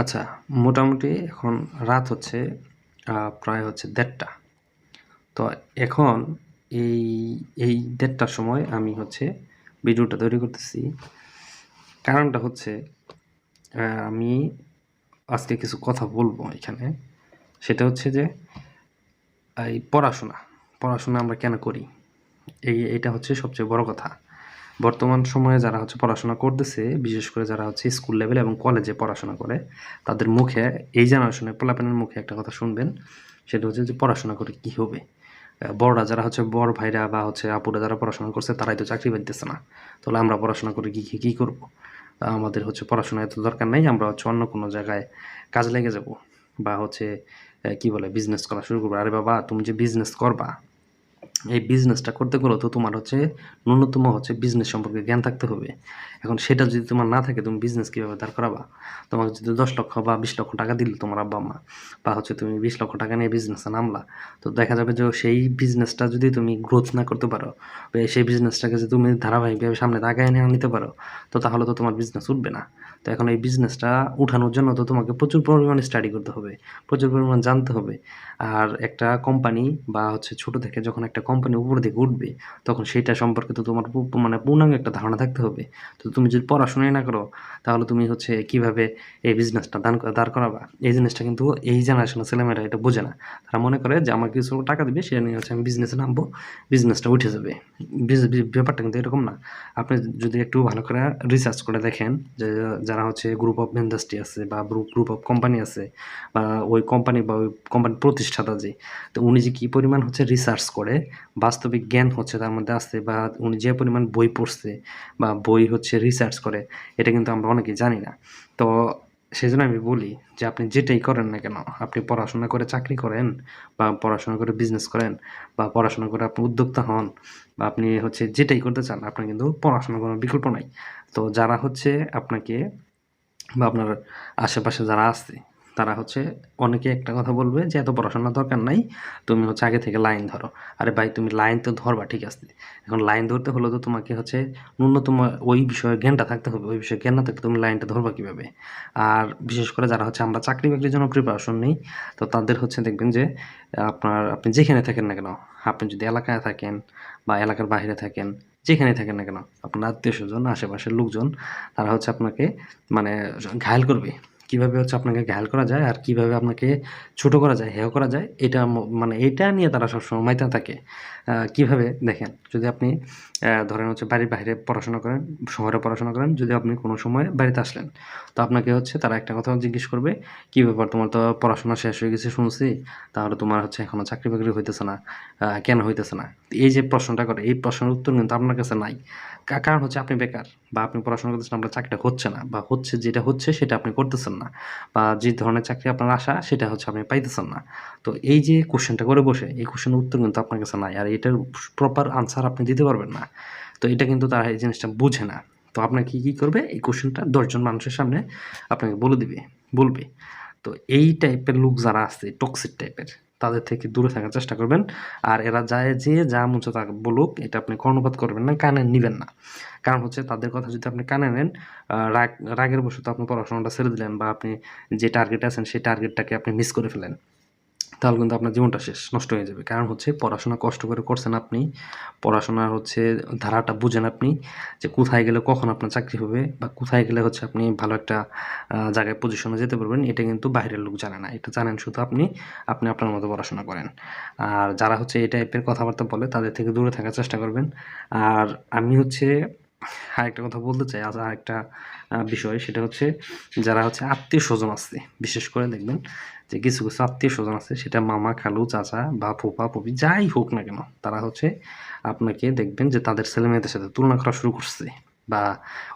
আচ্ছা মোটামুটি এখন রাত হচ্ছে প্রায় হচ্ছে দেড়টা। তো এখন এই এই দেড়টার সময় আমি হচ্ছে ভিডিওটা তৈরি করতেছি। কারণটা হচ্ছে আমি আজকে কিছু কথা বলব এখানে। সেটা হচ্ছে যে, এই পড়াশোনা পড়াশোনা আমরা কেন করি? এই, এটা হচ্ছে সবচেয়ে বড় কথা। বর্তমান সময়ে যারা হচ্ছে পড়াশোনা করতেছে, বিশেষ করে যারা হচ্ছে স্কুল লেভেল এবং কলেজে পড়াশোনা করে, তাদের মুখে এই জেনারেশনের পোলাপেনের মুখে একটা কথা শুনবেন, সেটা হচ্ছে যে পড়াশোনা করে কি হবে? বড়রা যারা হচ্ছে বড় ভাইরা বা হচ্ছে আপুরা যারা পড়াশোনা করছে, তারাই তো চাকরি পাইতেছে না। তাহলে আমরা পড়াশোনা করে কি- কি করব? আমাদের হচ্ছে পড়াশোনা এত দরকার নেই, আমরা হচ্ছে অন্য কোনো জায়গায় কাজ লেগে যাব বা হচ্ছে কি বলে বিজনেস করা শুরু করব। আরে বাবা, তুমি যে বিজনেস করবা এই বিজনেসটা করতে গেলেও তো তোমার হচ্ছে ন্যূনতম হচ্ছে বিজনেস সম্পর্কে জ্ঞান থাকতে হবে। এখন সেটা যদি তোমার না থাকে, তুমি বিজনেস কীভাবে দাঁড় করাবা? তোমাকে যদি দশ লক্ষ বা বিশ লক্ষ টাকা দিল তোমার আব্বা মা বা হচ্ছে তুমি বিশ লক্ষ টাকা নিয়ে বিজনেসে নামলা, তো দেখা যাবে যে সেই বিজনেসটা যদি তুমি গ্রোথ না করতে পারো সেই বিজনেসটাকে যদি তুমি ধারাবাহিকভাবে সামনে আগায় নিয়ে নিতে পারো, তো তাহলে তো তোমার বিজনেস উঠবে না। তো এখন এই বিজনেসটা উঠানোর জন্য তো তোমাকে প্রচুর পরিমাণে স্টাডি করতে হবে, প্রচুর পরিমাণ জানতে হবে। আর একটা কোম্পানি বা হচ্ছে ছোট থেকে যখন একটা কোম্পানি উপর দিকে উঠবে তখন সেটা সম্পর্কে তো তোমার মানে পূর্ণাঙ্গ একটা ধারণা থাকতে হবে। তো তুমি যদি পড়াশোনাই না করো, তাহলে তুমি হচ্ছে কীভাবে এই বিজনেসটা দান দাঁড় করাবা? এই জিনিসটা কিন্তু এই জেনারেশনের ছেলেমেয়েরা এটা বোঝে না। তারা মনে করে যে আমার কিছু টাকা দিবে সেটা নিয়ে হচ্ছে আমি বিজনেসে নামবো বিজনেসটা উঠে যাবে। ব্যাপারটা কিন্তু এরকম না। আপনি যদি একটু ভালো করে রিসার্চ করে দেখেন যে যারা হচ্ছে গ্রুপ অফ ইন্ডাস্ট্রি আছে বা গ্রুপ অফ কোম্পানি আছে বা ওই কোম্পানি বা ওই কোম্পানির প্রতিষ্ঠাতা যে, তো উনি যে কী পরিমাণ হচ্ছে রিসার্চ করে, বাস্তবিক জ্ঞান হচ্ছে তার মধ্যে আছে বা উনি যে পরিমাণ বই পড়ছে বা বই হচ্ছে রিসার্চ করে, এটা কিন্তু আমরা অনেকেই জানি না। তো সেই জন্য আমি বলি যে আপনি যেটাই করেন না কেন, আপনি পড়াশোনা করে চাকরি করেন বা পড়াশোনা করে বিজনেস করেন বা পড়াশোনা করে আপনি উদ্যোক্তা হন বা আপনি হচ্ছে যেটাই করতে চান, আপনার কিন্তু পড়াশোনার কোনো বিকল্প নাই। তো যারা হচ্ছে আপনাকে বা আপনার আশেপাশে যারা আছে, তারা হচ্ছে অনেকে একটা কথা বলবে যে, এত পড়াশোনার দরকার নাই, তুমি হচ্ছে আগে থেকে লাইন ধরো। আরে ভাই, তুমি লাইন তো ধরবা, ঠিক আছে। এখন লাইন ধরতে হলে তো তোমাকে হচ্ছে ন্যূনতম ওই বিষয়ে জ্ঞানটা থাকতে হবে, ওই বিষয়ে জ্ঞান না থাকলে তুমি লাইনটা ধরবা কীভাবে? আর বিশেষ করে যারা হচ্ছে আমরা চাকরি বাকরির জন্য প্রিপারেশন নেই, তো তাদের হচ্ছে দেখবেন যে, আপনার আপনি যেখানে থাকেন না কেন, আপনি যদি এলাকায় থাকেন বা এলাকার বাইরে থাকেন যেখানে থাকেন না কেন, আপনার আত্মীয় স্বজন, আশেপাশের লোকজন, তারা হচ্ছে আপনাকে মানে ঘায়াল করবে কীভাবে হচ্ছে আপনাকে ঘায়াল করা যায় আর কীভাবে আপনাকে ছোট করা যায়, হেয় করা যায়, এটা মানে এটা নিয়ে তারা সবসময় মাইতে থাকে। কীভাবে দেখেন, যদি আপনি ধরেন হচ্ছে বাড়ির বাইরে পড়াশোনা করেন, শহরে পড়াশোনা করেন, যদি আপনি কোনো সময় বাড়িতে আসলেন, তো আপনাকে হচ্ছে তারা একটা কথা জিজ্ঞেস করবে কী ব্যাপার তোমার তো পড়াশোনা শেষ হয়ে গেছে শুনছি, তাহলে তোমার হচ্ছে এখনও চাকরি বাকরি হইতেছে না কেন হইতেছে না? এই যে প্রশ্নটা করে, এই প্রশ্নের উত্তর কিন্তু আপনার কাছে নাই কারণ হচ্ছে আপনি বেকার। বা আপনি পড়াশোনা করতেছেন, আপনার চাকরিটা হচ্ছে না বা হচ্ছে যেটা হচ্ছে সেটা আপনি করতেছেন না বা যে ধরনের চাকরি আপনার আশা সেটা হচ্ছে আপনি পাইতেছেন না। তো এই যে কোশ্চেনটা করে বসে, এই কোশ্চেনের উত্তর কিন্তু আপনার কাছে নাই আর এটার প্রপার আনসার আপনি দিতে পারবেন না। তো এটা কিন্তু তারা এই জিনিসটা বুঝে না। তো আপনাকে কী করবে? এই কোশ্চেনটা দশজন মানুষের সামনে আপনাকে বলে দিবে, বলবে। তো এই টাইপের লোক যারা আছে টক্সিক টাইপের তাদের থেকে দূরে থাকার চেষ্টা করবেন। আর এরা যায় যে যা মুছে তা বলুক, এটা আপনি কর্ণপাত করবেন না, কানে নেবেন না। কারণ হচ্ছে তাদের কথা যদি আপনি কানে নেন রাগ, রাগের বশত আপনি পড়াশোনাটা ছেড়ে দিলেন বা আপনি যে টার্গেট আছেন সেই টার্গেটটাকে আপনি মিস করে ফেলেন। তাহলে কিন্তু আপনার জীবনটা শেষ, নষ্ট হয়ে যাবে। কারণ হচ্ছে পড়াশোনা কষ্ট করে করছেন আপনি, পড়াশোনার হচ্ছে ধারাটা বুঝেন আপনি যে কোথায় গেলে কখন আপনার চাকরি হবে বা কোথায় গেলে হচ্ছে আপনি ভালো একটা জায়গায় পজিশনে যেতে পারবেন, এটা কিন্তু বাইরের লোক জানে না। এটা জানেন শুধু আপনি আপনি আপনার মতো পড়াশোনা করেন। আর যারা হচ্ছে এই টাইপের কথাবার্তা বলে তাদের থেকে দূরে থাকার চেষ্টা করবেন। আর আমি হচ্ছে আরেকটা কথা বলতে চাই, আজ আরেকটা বিষয়, সেটা হচ্ছে যারা হচ্ছে আত্মীয় স্বজন আছে, বিশেষ করে দেখবেন যে কিছু কিছু আত্মীয় স্বজন আছে, সেটা মামা, খালু, চাচা বা ফুপা, ফুপি, যাই হোক না কেন, তারা হচ্ছে আপনাকে দেখবেন যে তাদের ছেলে মেয়েদের সাথে তুলনা করা শুরু করছে। বা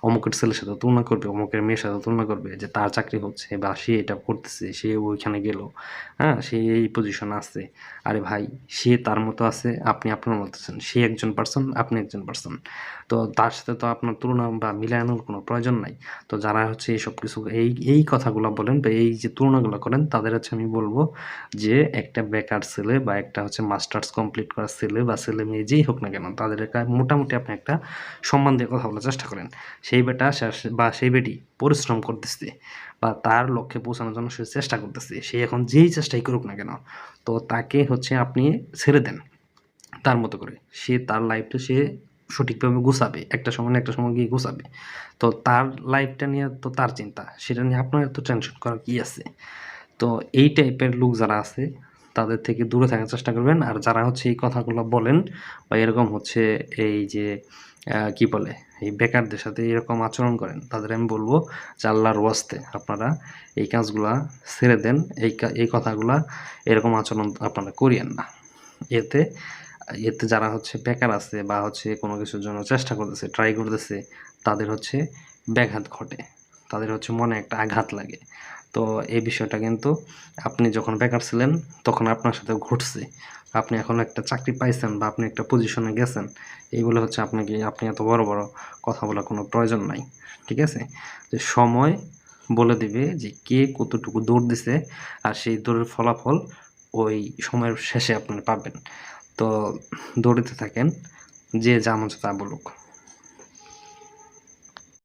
অমুকের ছেলের সাথে তুলনা করবে, অমুকের মেয়ের সাথে তুলনা করবে যে তার চাকরি হচ্ছে বা সে এটা করতেছে, সে ওইখানে গেল হ্যাঁ সে এই পজিশন আছে। আরে ভাই, সে তার মতো আছে, আপনি আপনার মতো আছেন। সে একজন পার্সন আপনি একজন পার্সন তো তার সাথে তো আপনার তুলনা বা মিলানোর কোনো প্রয়োজন নাই। তো যারা হচ্ছে এইসব কিছু, এই এই কথাগুলো বলেন বা এই যে তুলনাগুলো করেন, তাদের হচ্ছে আমি বলব যে একটা বেকার ছেলে বা একটা হচ্ছে মাস্টার্স কমপ্লিট করা ছেলে বা ছেলে মেয়ে যেই হোক না কেন তাদের মোটামুটি আপনি একটা সম্মান দিয়ে কথা বলার চেষ্টা চেষ্টা করেন। সেই বেটা বা সেই বেটি পরিশ্রম করতেছে, বা তার লক্ষ্যে পৌঁছানোর জন্য সে চেষ্টা করতেছে, সে এখন যেই চেষ্টাই করুক না কেন, তো তাকে হচ্ছে আপনি ছেড়ে দেন, তার মতো করে। সে তার লাইফটা সে সঠিকভাবে গুছাবে, একটা সময় একটা সময় গিয়ে গুছাবে। তো তার লাইফটা নিয়ে তো তার চিন্তা, সেটা নিয়ে আপনার এত টেনশন করার কি আছে? তো এই টাইপের লোক যারা আছে, তাদের থেকে দূরে থাকার চেষ্টা করবেন। আর যারা হচ্ছে এই কথাগুলো বলেন, বা এরকম হচ্ছে এই যে কি বলে, এই বেকারদের সাথে এরকম আচরণ করেন, তাদের আমি বলব যে আল্লাহর ওয়াস্তে আপনারা এই কাজগুলা ছেড়ে দেন, এই এই কথাগুলা এরকম আচরণ আপনারা করিয়েন না। এতে এতে যারা হচ্ছে বেকার আছে বা হচ্ছে কোনো কিছুর জন্য চেষ্টা করতেছে ট্রাই করতেছে, তাদের হচ্ছে ব্যাঘাত ঘটে, তাদের হচ্ছে মনে একটা আঘাত লাগে। তো এই বিষয়টা কিন্তু আপনি যখন বেকার ছিলেন, তখন আপনার সাথে ঘটছে। আপনি এখন একটা চাকরি পাইছেন বা আপনি একটা পজিশনে গেছেন, এইগুলো হচ্ছে আপনাকে, আপনি এত বড় বড় কথা বলার কোনো প্রয়োজন নাই, ঠিক আছে? যে সময় বলে দিবে যে কে কতটুকু দৌড় দিছে আর সেই দৌড়ের ফলাফল ওই সময়ের শেষে আপনি পাবেন। তো দৌড়িতে থাকেন, যে যা চায় তা বলুক।